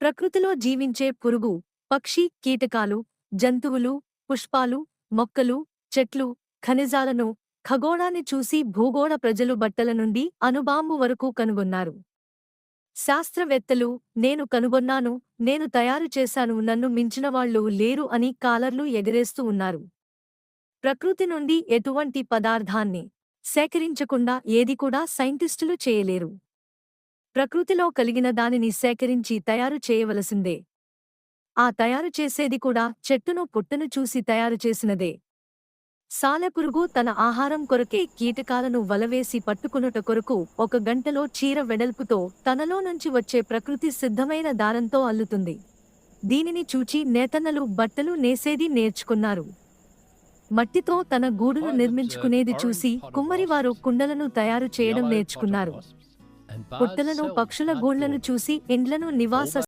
ప్రకృతిలో జీవించే పురుగు పక్షి కీటకాలు జంతువులు పుష్పాలు మొక్కలు చెట్లు ఖనిజాలను ఖగోళాన్ని చూసి భూగోళ ప్రజలు బట్టల నుండి అణుబాంబు వరకు కనుగొన్నారు. శాస్త్రవేత్తలు నేను కనుగొన్నాను నేను తయారు చేశాను నన్ను మించినవాళ్ళు లేరు అని కాలర్లు ఎగరేస్తూ ఉన్నారు. ప్రకృతి నుండి ఎటువంటి పదార్థాన్ని సేకరించకుండా ఏది కూడా సైంటిస్టులు చేయలేరు. ప్రకృతిలో కలిగిన దానిని సేకరించి తయారు చేయవలసిందే. ఆ తయారు చేసేది కూడా చెట్టును పుట్టను చూసి తయారు చేసినదే. సాలెపురుగు తన ఆహారం కొరకే కీటకాలను వలవేసి పట్టుకునుట కొరకు ఒక గంటలో చీర వెడల్పుతో తనలో నుంచి వచ్చే ప్రకృతి సిద్ధమైన దారంతో అల్లుతుంది. దీనిని చూచి నేతన్నలు బట్టలు నేసేది నేర్చుకున్నారు. మట్టితో తన గూడును నిర్మించుకునేది చూసి కుమ్మరివారు కుండలను తయారు చేయడం నేర్చుకున్నారు. పుట్టలను పక్షుల గూళ్ళను చూసి ఇండ్లను నివాస